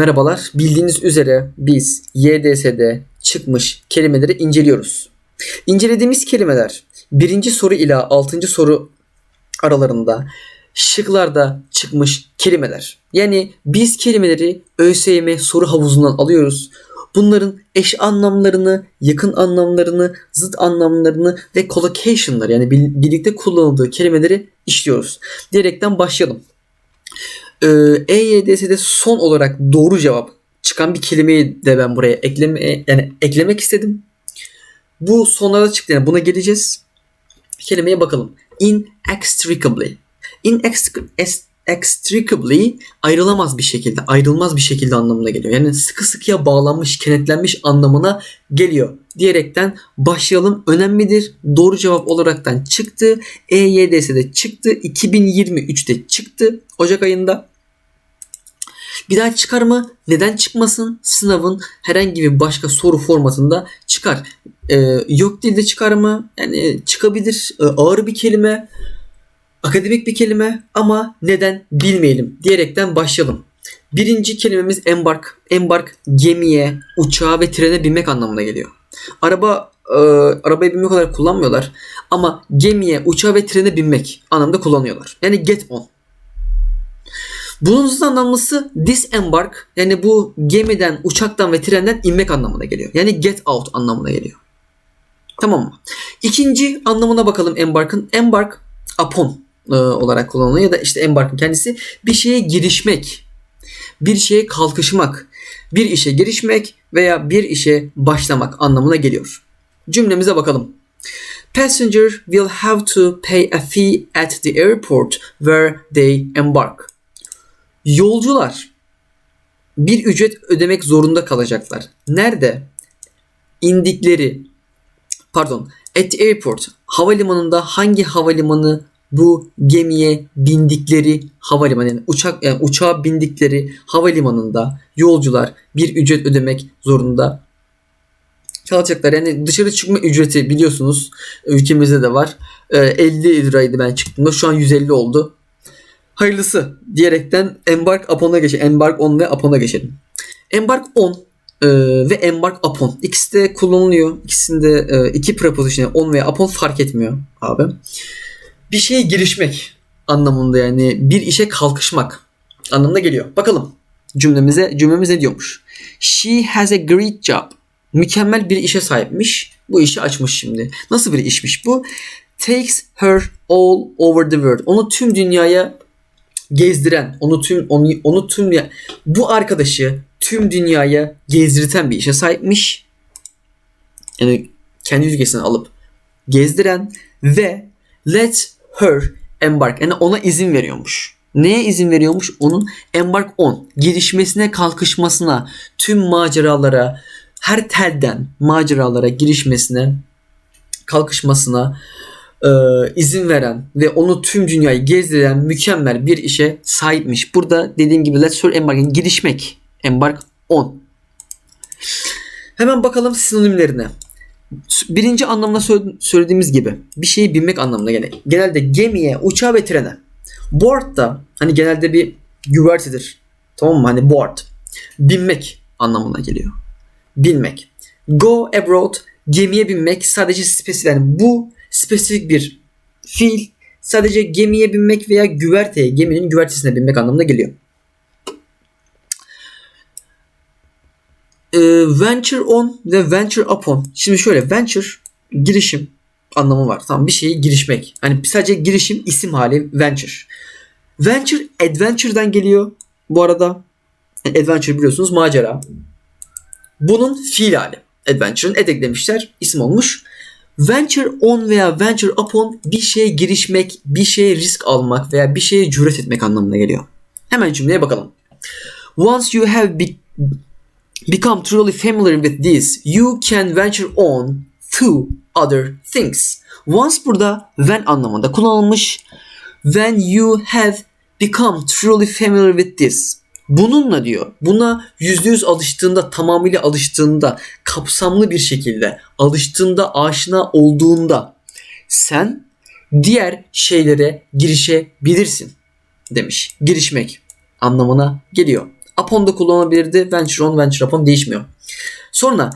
Merhabalar. Bildiğiniz üzere biz YDS'de çıkmış kelimeleri inceliyoruz. İncelediğimiz kelimeler birinci soru ile altıncı soru aralarında şıklarda çıkmış kelimeler. Yani biz kelimeleri ÖSYM soru havuzundan alıyoruz. Bunların eş anlamlarını, yakın anlamlarını, zıt anlamlarını ve collocation'lar yani birlikte kullanıldığı kelimeleri işliyoruz. Diyerekten başlayalım. Ee, EYDS'de son olarak doğru cevap çıkan bir kelimeyi de ben buraya ekleme yani eklemek istedim. Bu sonlara çıktı yani buna geleceğiz. Kelimeye bakalım. Inextricably. Inextricably ayrılamaz bir şekilde, ayrılmaz bir şekilde anlamına geliyor. Yani sıkı sıkıya bağlanmış, kenetlenmiş anlamına geliyor. Diyerekten başlayalım. Önemlidir. Doğru cevap olaraktan çıktı. EYDS'de çıktı. 2023'te çıktı. Ocak ayında. Bir daha çıkar mı? Neden çıkmasın? Sınavın herhangi bir başka soru formatında çıkar. Ee, yok dilde çıkar mı? Yani çıkabilir. Ee, ağır bir kelime. Akademik bir kelime ama neden bilmeyelim diyerekten başlayalım. Birinci kelimemiz embark. Embark gemiye, uçağa ve trene binmek anlamına geliyor. Araba e, arabaya binmek olarak kullanmıyorlar ama gemiye, uçağa ve trene binmek anlamda kullanıyorlar. Yani get on. Bunun anlamlısı disembark yani bu gemiden, uçaktan ve trenden inmek anlamına geliyor. Yani get out anlamına geliyor. Tamam mı? İkinci anlamına bakalım embark'ın. Embark upon e, olarak kullanılıyor ya da işte embark'ın kendisi bir şeye girişmek, bir şeye kalkışmak, bir işe girişmek veya bir işe başlamak anlamına geliyor. Cümlemize bakalım. Passenger will have to pay a fee at the airport where they embark. Yolcular bir ücret ödemek zorunda kalacaklar. Nerede? İndikleri pardon at airport havalimanında hangi havalimanı bu gemiye bindikleri havalimanı yani uçak yani uçağa bindikleri havalimanında yolcular bir ücret ödemek zorunda kalacaklar. Yani dışarı çıkma ücreti biliyorsunuz ülkemizde de var. Ee, 50 liraydı ben çıktığımda şu an 150 oldu. Hayırlısı diyerekten embark upon'a geçelim. Embark on ve upon'a geçelim. Embark on e, ve embark upon ikisi de kullanılıyor. İkisinde e, iki preposition on veya upon fark etmiyor abi bir şeye girişmek anlamında yani bir işe kalkışmak anlamına geliyor. Bakalım cümlemize cümlemiz ne diyormuş? She has a great job. Mükemmel bir işe sahipmiş. Bu işi açmış şimdi. Nasıl bir işmiş bu? Takes her all over the world. Onu tüm dünyaya gezdiren, onu tüm onu, onu tüm bu arkadaşı tüm dünyaya gezdirten bir işe sahipmiş. Yani kendi ülkesine alıp gezdiren ve let her embark yani ona izin veriyormuş. Neye izin veriyormuş? Onun embark on girişmesine kalkışmasına tüm maceralara her telden maceralara girişmesine kalkışmasına e, izin veren ve onu tüm dünyayı gezdiren mükemmel bir işe sahipmiş. Burada dediğim gibi let's her embark yani girişmek embark on. Hemen bakalım sinonimlerine birinci anlamda söylediğimiz gibi bir şeyi binmek anlamına gene. Genelde gemiye, uçağa ve trene. Board da hani genelde bir güvertedir. Tamam mı? Hani board. Binmek anlamına geliyor. Binmek. Go abroad gemiye binmek sadece spesifik yani bu spesifik bir fiil sadece gemiye binmek veya güverteye geminin güvertesine binmek anlamına geliyor. e, venture on ve venture upon. Şimdi şöyle venture girişim anlamı var. Tamam bir şeye girişmek. Hani sadece girişim isim hali venture. Venture adventure'dan geliyor bu arada. Adventure biliyorsunuz macera. Bunun fiil hali. Adventure'ın ed eklemişler. isim olmuş. Venture on veya venture upon bir şeye girişmek, bir şeye risk almak veya bir şeye cüret etmek anlamına geliyor. Hemen cümleye bakalım. Once you have be become truly familiar with this, you can venture on to other things. Once burada when anlamında kullanılmış. When you have become truly familiar with this. Bununla diyor, buna yüzde yüz alıştığında, tamamıyla alıştığında, kapsamlı bir şekilde alıştığında, aşina olduğunda sen diğer şeylere girişebilirsin demiş. Girişmek anlamına geliyor. Upon da kullanılabilirdi. Venture on, venture upon değişmiyor. Sonra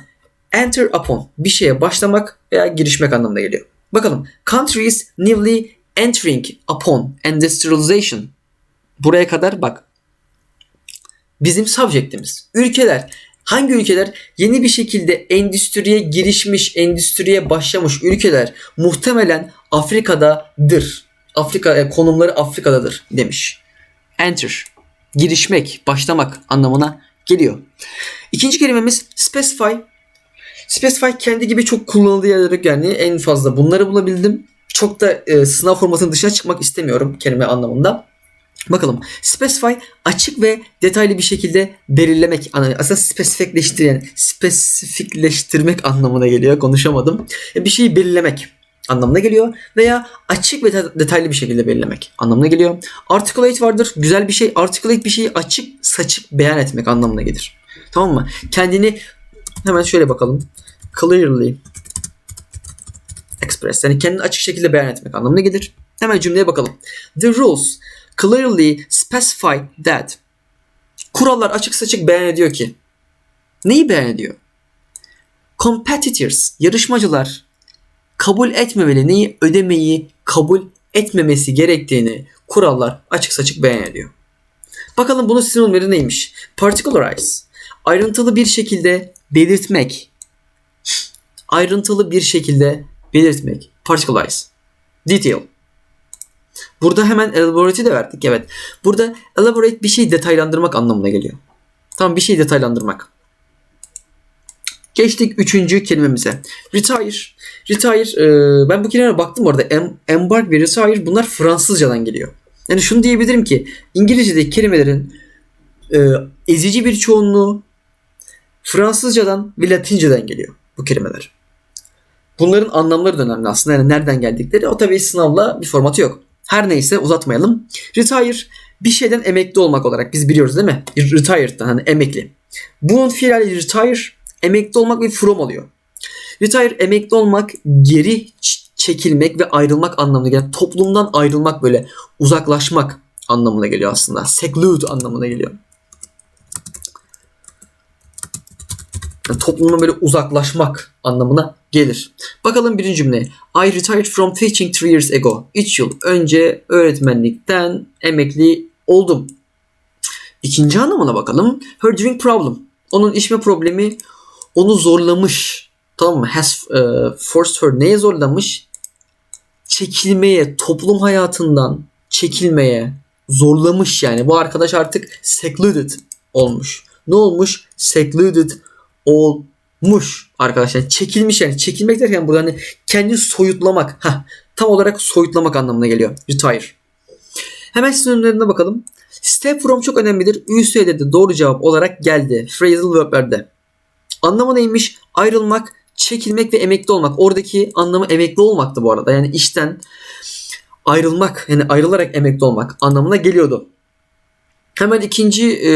enter upon bir şeye başlamak veya girişmek anlamına geliyor. Bakalım. Countries newly entering upon industrialization. Buraya kadar bak. Bizim subjectimiz. Ülkeler. Hangi ülkeler yeni bir şekilde endüstriye girişmiş, endüstriye başlamış ülkeler muhtemelen Afrika'dadır. Afrika e, konumları Afrika'dadır demiş. Enter. Girişmek, başlamak anlamına geliyor. İkinci kelimemiz specify. Specify kendi gibi çok kullanıldığı yerlere yani en fazla bunları bulabildim. Çok da e, sınav formatının dışına çıkmak istemiyorum kelime anlamında. Bakalım. Specify açık ve detaylı bir şekilde belirlemek. Aslında spesifikleştiren, spesifikleştirmek anlamına geliyor. Konuşamadım. Bir şeyi belirlemek anlamına geliyor veya açık ve detaylı bir şekilde belirlemek anlamına geliyor. Articulate vardır. Güzel bir şey. Articulate bir şeyi açık saçık beyan etmek anlamına gelir. Tamam mı? Kendini hemen şöyle bakalım. Clearly express. Yani kendini açık şekilde beyan etmek anlamına gelir. Hemen cümleye bakalım. The rules clearly specify that. Kurallar açık saçık beyan ediyor ki. Neyi beyan ediyor? Competitors, yarışmacılar kabul etmemeli, neyi ödemeyi kabul etmemesi gerektiğini kurallar açık saçık beyan ediyor. Bakalım bunun sinonimleri neymiş? Particularize, ayrıntılı bir şekilde belirtmek. Ayrıntılı bir şekilde belirtmek. Particularize. Detail. Burada hemen elaborate'i de verdik. Evet. Burada elaborate bir şeyi detaylandırmak anlamına geliyor. Tamam bir şeyi detaylandırmak. Geçtik üçüncü kelimemize. Retire. Retire. E, ben bu kelimelere baktım orada. Em, embark ve retire bunlar Fransızcadan geliyor. Yani şunu diyebilirim ki İngilizce'deki kelimelerin e, ezici bir çoğunluğu Fransızcadan ve Latinceden geliyor bu kelimeler. Bunların anlamları da önemli aslında. Yani nereden geldikleri o tabii sınavla bir formatı yok. Her neyse uzatmayalım. Retire bir şeyden emekli olmak olarak biz biliyoruz değil mi? Retired'dan hani emekli. Bunun fiil hali retire emekli olmak ve from oluyor. Retire emekli olmak, geri çekilmek ve ayrılmak anlamına geliyor. Toplumdan ayrılmak böyle uzaklaşmak anlamına geliyor aslında. Seclude anlamına geliyor. Toplumdan böyle uzaklaşmak anlamına gelir. Bakalım birinci cümle. I retired from teaching three years ago. 3 yıl önce öğretmenlikten emekli oldum. İkinci anlamına bakalım. Her drink problem. Onun içme problemi onu zorlamış. Tamam mı? Has uh, forced her. Neye zorlamış? Çekilmeye, toplum hayatından çekilmeye zorlamış yani. Bu arkadaş artık secluded olmuş. Ne olmuş? Secluded olmuş arkadaşlar. Çekilmiş yani. Çekilmek derken burada hani kendini soyutlamak. Heh, tam olarak soyutlamak anlamına geliyor. Retire. Hemen sinonimlerine bakalım. Step from çok önemlidir. ÜSY'de de doğru cevap olarak geldi. Phrasal verb'lerde. Anlamı neymiş? Ayrılmak, çekilmek ve emekli olmak. Oradaki anlamı emekli olmaktı bu arada. Yani işten ayrılmak, yani ayrılarak emekli olmak anlamına geliyordu. Hemen ikinci e,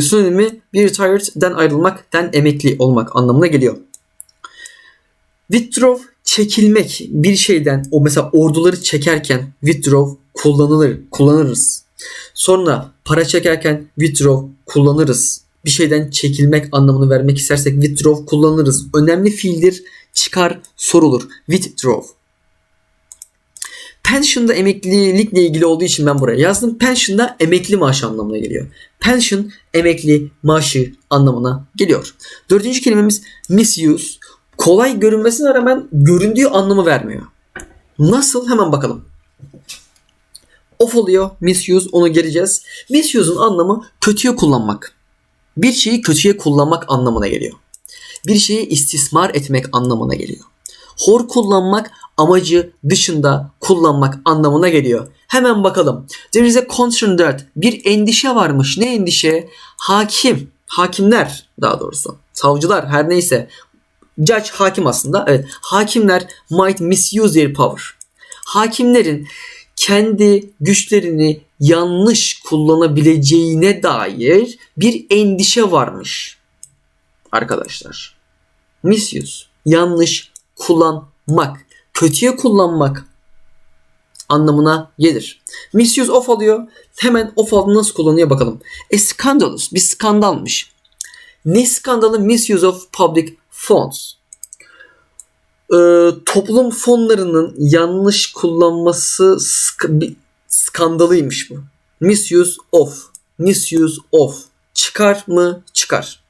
synonimi bir retired'den ayrılmaktan emekli olmak anlamına geliyor. Withdraw çekilmek bir şeyden o mesela orduları çekerken withdraw kullanılır kullanırız. Sonra para çekerken withdraw kullanırız. Bir şeyden çekilmek anlamını vermek istersek withdraw kullanırız. Önemli fiildir çıkar sorulur. Withdraw. Pension da emeklilikle ilgili olduğu için ben buraya yazdım. Pension da emekli maaşı anlamına geliyor. Pension emekli maaşı anlamına geliyor. Dördüncü kelimemiz misuse. Kolay görünmesine rağmen göründüğü anlamı vermiyor. Nasıl? Hemen bakalım. Off oluyor. Misuse onu geleceğiz. Misuse'un anlamı kötüye kullanmak. Bir şeyi kötüye kullanmak anlamına geliyor. Bir şeyi istismar etmek anlamına geliyor. Hor kullanmak amacı dışında kullanmak anlamına geliyor. Hemen bakalım. There is a concern that bir endişe varmış. Ne endişe? Hakim, hakimler daha doğrusu. Savcılar her neyse. Judge hakim aslında. Evet. Hakimler might misuse their power. Hakimlerin kendi güçlerini yanlış kullanabileceğine dair bir endişe varmış. Arkadaşlar. Misuse. Yanlış kullanmak kötüye kullanmak anlamına gelir. Misuse of alıyor. Hemen of aldığında nasıl kullanıyor bakalım. A scandalous bir skandalmış. Ne skandalı? Misuse of public funds. Ee, toplum fonlarının yanlış kullanması sk- bir skandalıymış bu. Misuse of. Misuse of. Çıkar mı? Çıkar.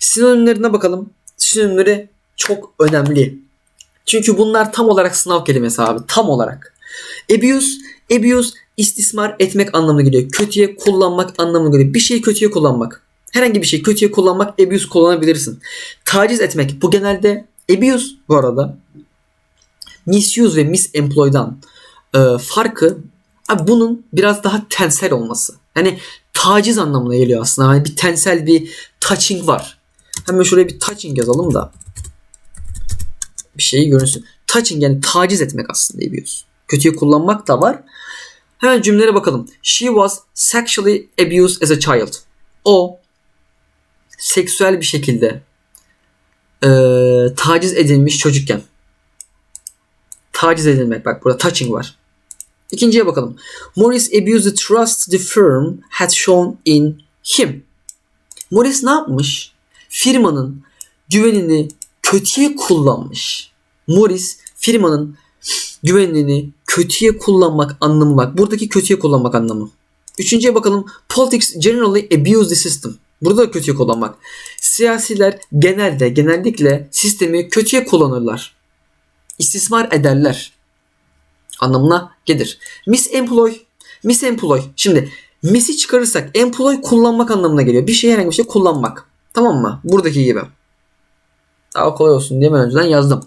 Sinonimlerine bakalım. Sinonimleri çok önemli. Çünkü bunlar tam olarak sınav kelimesi abi. Tam olarak. Abuse, abuse istismar etmek anlamına geliyor. Kötüye kullanmak anlamına geliyor. Bir şeyi kötüye kullanmak. Herhangi bir şey kötüye kullanmak abuse kullanabilirsin. Taciz etmek. Bu genelde abuse bu arada. Misuse ve misemploy'dan e, farkı abi bunun biraz daha tensel olması. Yani taciz anlamına geliyor aslında. Yani bir tensel bir touching var. Hemen şuraya bir touching yazalım da bir şeyi görünsün. Touching yani taciz etmek aslında abuse. Kötüye kullanmak da var. Hemen cümlelere bakalım. She was sexually abused as a child. O seksüel bir şekilde e, taciz edilmiş çocukken. Taciz edilmek. Bak burada touching var. İkinciye bakalım. Morris abused the trust the firm had shown in him. Morris ne yapmış? Firmanın güvenini kötüye kullanmış. Morris firmanın güvenliğini kötüye kullanmak anlamı var. Buradaki kötüye kullanmak anlamı. Üçüncüye bakalım. Politics generally abuse the system. Burada da kötüye kullanmak. Siyasiler genelde, genellikle sistemi kötüye kullanırlar. İstismar ederler. Anlamına gelir. Misemploy. Misemploy. Şimdi mis'i çıkarırsak employ kullanmak anlamına geliyor. Bir şey herhangi bir şey kullanmak. Tamam mı? Buradaki gibi. Daha kolay olsun diye ben önceden yazdım.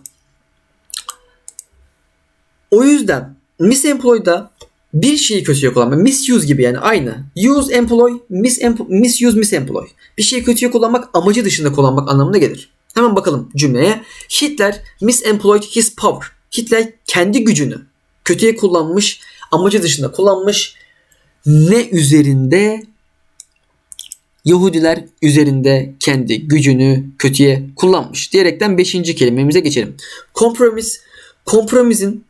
O yüzden misemploy'da bir şeyi kötüye kullanmak. Misuse gibi yani aynı. Use employ, misemploy, misuse misemploy. Bir şeyi kötüye kullanmak amacı dışında kullanmak anlamına gelir. Hemen bakalım cümleye. Hitler misemployed his power. Hitler kendi gücünü kötüye kullanmış, amacı dışında kullanmış. Ne üzerinde? Yahudiler üzerinde kendi gücünü kötüye kullanmış. Diyerekten 5. kelimemize geçelim. Kompromis. Kompromisin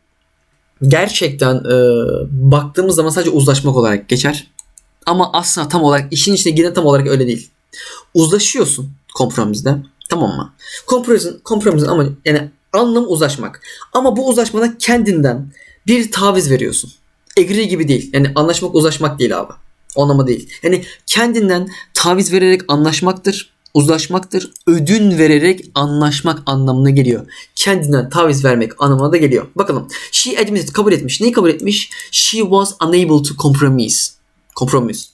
gerçekten e, baktığımız zaman sadece uzlaşmak olarak geçer. Ama aslında tam olarak işin içine giren tam olarak öyle değil. Uzlaşıyorsun kompromiste. Tamam mı? Kompromisin, kompromisin ama yani anlamı uzlaşmak. Ama bu uzlaşmada kendinden bir taviz veriyorsun. Agree gibi değil. Yani anlaşmak uzlaşmak değil abi. O anlamı değil. Yani kendinden taviz vererek anlaşmaktır, uzlaşmaktır. Ödün vererek anlaşmak anlamına geliyor. Kendinden taviz vermek anlamına da geliyor. Bakalım. She admitted kabul etmiş. Neyi kabul etmiş? She was unable to compromise. Kompromis.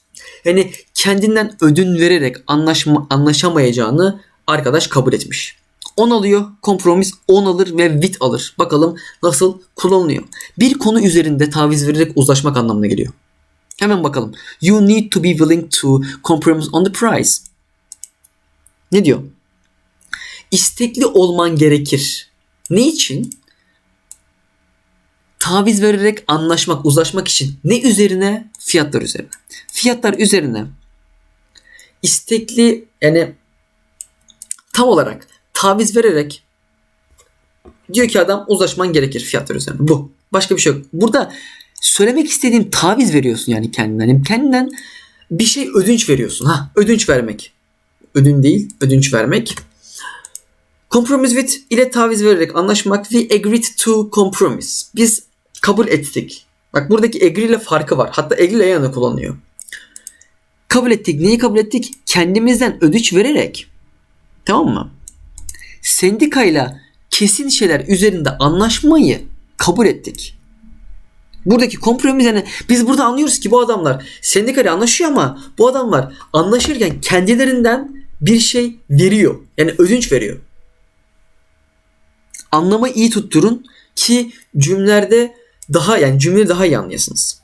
Yani kendinden ödün vererek anlaşma, anlaşamayacağını arkadaş kabul etmiş. 10 alıyor, kompromis 10 alır ve vit alır. Bakalım nasıl kullanılıyor. Bir konu üzerinde taviz vererek uzlaşmak anlamına geliyor. Hemen bakalım. You need to be willing to compromise on the price. Ne diyor? İstekli olman gerekir. Ne için? Taviz vererek anlaşmak, uzlaşmak için. Ne üzerine? Fiyatlar üzerine. Fiyatlar üzerine istekli yani tam olarak taviz vererek diyor ki adam uzlaşman gerekir fiyatlar üzerine. Bu. Başka bir şey yok. Burada söylemek istediğim taviz veriyorsun yani kendinden. Yani kendinden bir şey ödünç veriyorsun. Ha, ödünç vermek. Ödün değil, ödünç vermek. Compromise with ile taviz vererek anlaşmak. We agreed to compromise. Biz kabul ettik. Bak buradaki agree ile farkı var. Hatta agree ile yana kullanıyor. Kabul ettik. Neyi kabul ettik? Kendimizden ödünç vererek. Tamam mı? Sendikayla kesin şeyler üzerinde anlaşmayı kabul ettik. Buradaki kompromis yani biz burada anlıyoruz ki bu adamlar sendikayla anlaşıyor ama bu adamlar anlaşırken kendilerinden bir şey veriyor. Yani ödünç veriyor. Anlamı iyi tutturun ki cümlelerde daha yani cümleyi daha iyi anlayasınız.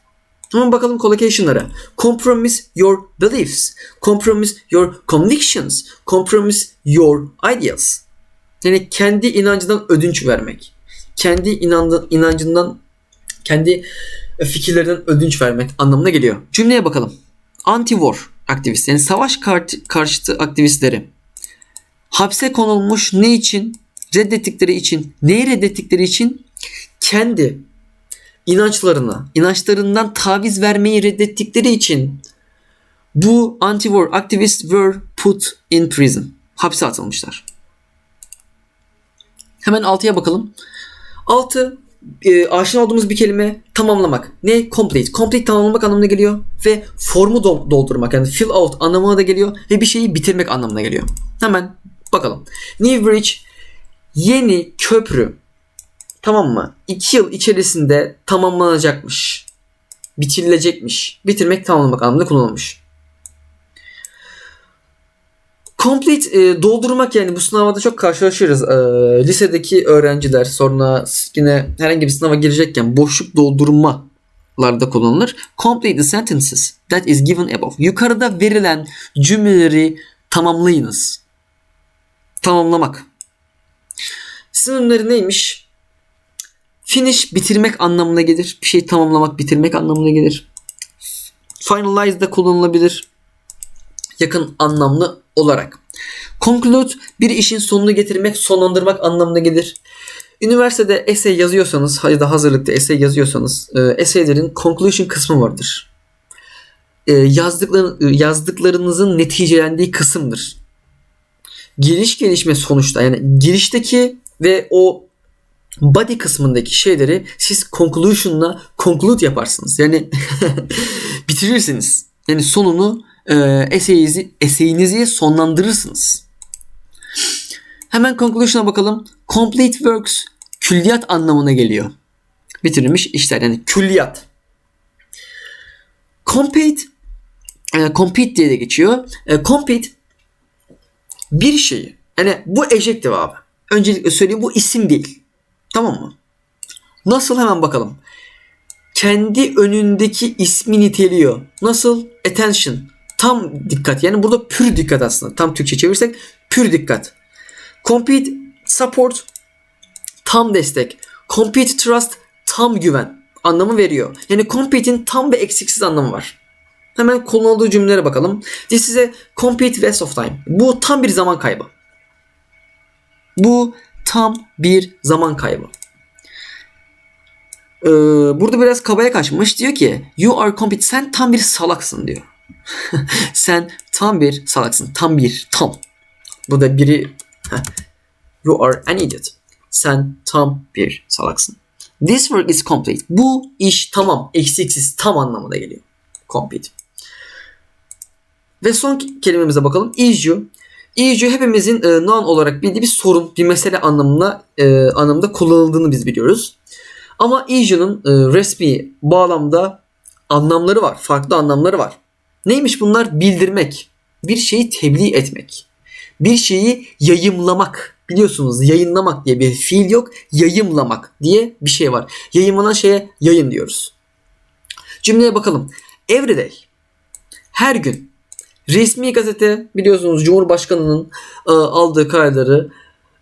Hemen bakalım collocation'lara. Compromise your beliefs. Compromise your convictions. Compromise your ideals. Yani kendi inancından ödünç vermek. Kendi inandı, inancından, kendi fikirlerinden ödünç vermek anlamına geliyor. Cümleye bakalım. Anti-war aktivist yani savaş kart- karşıtı aktivistleri hapse konulmuş ne için? Reddettikleri için. Neyi reddettikleri için? Kendi inançlarına, inançlarından taviz vermeyi reddettikleri için bu anti-war activists were put in prison. Hapse atılmışlar. Hemen 6'ya bakalım. 6 e, aşina olduğumuz bir kelime tamamlamak. Ne? Complete. Complete tamamlamak anlamına geliyor ve formu do- doldurmak yani fill out anlamına da geliyor ve bir şeyi bitirmek anlamına geliyor. Hemen bakalım. New bridge yeni köprü tamam mı? 2 yıl içerisinde tamamlanacakmış. Bitirilecekmiş. Bitirmek tamamlamak anlamında kullanılmış. Complete e, doldurmak yani bu sınavda çok karşılaşırız. E, lisedeki öğrenciler sonra yine herhangi bir sınava girecekken boşluk doldurmalarda kullanılır. Complete the sentences that is given above. Yukarıda verilen cümleleri tamamlayınız. Tamamlamak. Sınırları neymiş? Finish bitirmek anlamına gelir. Bir şeyi tamamlamak, bitirmek anlamına gelir. Finalize de kullanılabilir. Yakın anlamlı olarak. Conclude bir işin sonunu getirmek, sonlandırmak anlamına gelir. Üniversitede essay yazıyorsanız ya da hazırlıkta essay yazıyorsanız e, essaylerin conclusion kısmı vardır. E, yazdıkları, yazdıklarınızın neticelendiği kısımdır. Giriş gelişme sonuçta yani girişteki ve o body kısmındaki şeyleri siz conclusion'la conclude yaparsınız. Yani bitirirsiniz. Yani sonunu e, essayinizi, essayinizi sonlandırırsınız. Hemen conclusion'a bakalım. Complete works külliyat anlamına geliyor. Bitirilmiş işler yani külliyat. Compete e, compete diye de geçiyor. E, compete bir şeyi yani bu adjective abi. Öncelikle söyleyeyim bu isim değil. Tamam mı? Nasıl hemen bakalım. Kendi önündeki ismi niteliyor. Nasıl? Attention. Tam dikkat. Yani burada pür dikkat aslında. Tam Türkçe çevirsek pür dikkat. Complete support tam destek. Complete trust tam güven anlamı veriyor. Yani complete'in tam ve eksiksiz anlamı var. Hemen kullanıldığı cümlelere bakalım. This is a complete waste of time. Bu tam bir zaman kaybı. Bu tam bir zaman kaybı. Ee, burada biraz kabaya kaçmış. Diyor ki you are complete. Sen tam bir salaksın diyor. Sen tam bir salaksın. Tam bir tam. Bu da biri you are an idiot. Sen tam bir salaksın. This work is complete. Bu iş tamam, eksiksiz, tam anlamına geliyor. Complete. Ve son kelimemize bakalım. Issue. Issue hepimizin e, noun olarak bildiği bir sorun, bir mesele anlamına e, anlamda kullanıldığını biz biliyoruz. Ama issue'nun e, resmi bağlamda anlamları var. Farklı anlamları var. Neymiş bunlar? Bildirmek. Bir şeyi tebliğ etmek. Bir şeyi yayımlamak. Biliyorsunuz yayınlamak diye bir fiil yok. Yayımlamak diye bir şey var. Yayımlanan şeye yayın diyoruz. Cümleye bakalım. Everyday. Her gün. Resmi gazete biliyorsunuz Cumhurbaşkanı'nın e, aldığı kararları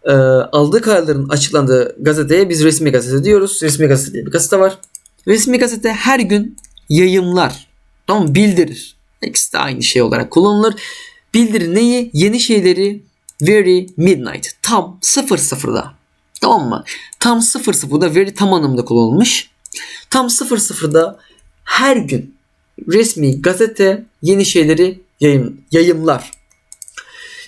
e, aldığı kararların açıklandığı gazeteye biz resmi gazete diyoruz. Resmi gazete diye bir gazete var. Resmi gazete her gün yayımlar. Tamam bildirir. İkisi de aynı şey olarak kullanılır. Bildirir neyi? Yeni şeyleri very midnight. Tam 00'da. Tamam mı? Tam 00'da very tam anlamda kullanılmış. Tam 00'da her gün resmi gazete yeni şeyleri yayın, yayımlar.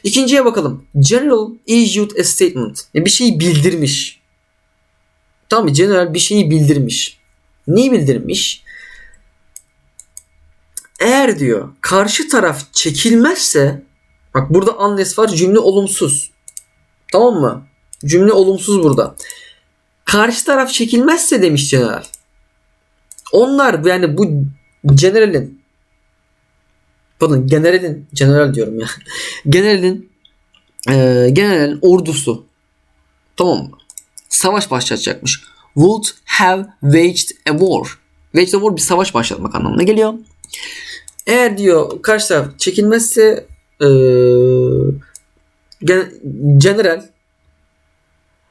İkinciye bakalım. General issued a statement. Yani bir şeyi bildirmiş. Tamam mı? General bir şeyi bildirmiş. Neyi bildirmiş? Eğer diyor karşı taraf çekilmezse bak burada unless var cümle olumsuz. Tamam mı? Cümle olumsuz burada. Karşı taraf çekilmezse demiş general. Onlar yani bu generalin pardon generalin general diyorum ya. generalin e, generalin ordusu tamam mı? Savaş başlatacakmış. Would have waged a war. Waged a war bir savaş başlatmak anlamına geliyor. Eğer diyor karşı taraf çekilmezse e, general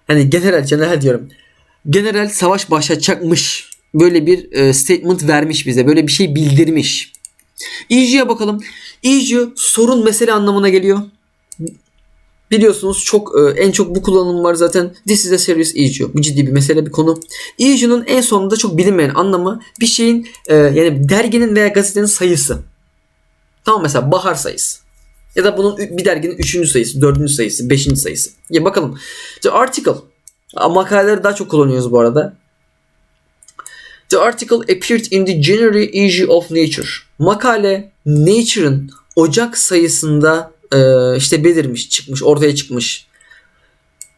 hani general general diyorum. General savaş başlatacakmış. Böyle bir e, statement vermiş bize. Böyle bir şey bildirmiş. Issue'ya bakalım. Issue sorun mesele anlamına geliyor. Biliyorsunuz çok e, en çok bu kullanım var zaten. This is a serious issue. Bu ciddi bir mesele bir konu. Issue'nun en sonunda çok bilinmeyen anlamı bir şeyin e, yani derginin veya gazetenin sayısı. Tamam mesela bahar sayısı. Ya da bunun bir derginin 3. sayısı, 4. sayısı, 5. sayısı. Ya bakalım. The article. Makaleleri daha çok kullanıyoruz bu arada. The article appeared in the January issue of Nature. Makale Nature'ın Ocak sayısında e, işte belirmiş, çıkmış, ortaya çıkmış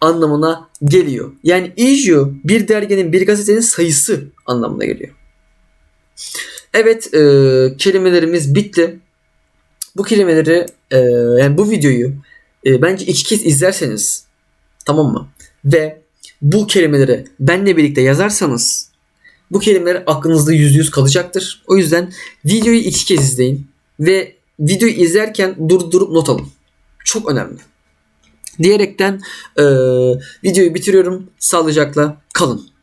anlamına geliyor. Yani issue bir derginin, bir gazetenin sayısı anlamına geliyor. Evet, e, kelimelerimiz bitti. Bu kelimeleri, e, yani bu videoyu e, bence iki kez izlerseniz, tamam mı? Ve bu kelimeleri benle birlikte yazarsanız bu kelimeler aklınızda yüzde yüz kalacaktır. O yüzden videoyu iki kez izleyin ve videoyu izlerken durdurup not alın. Çok önemli. Diyerekten eee, videoyu bitiriyorum. Sağlıcakla kalın.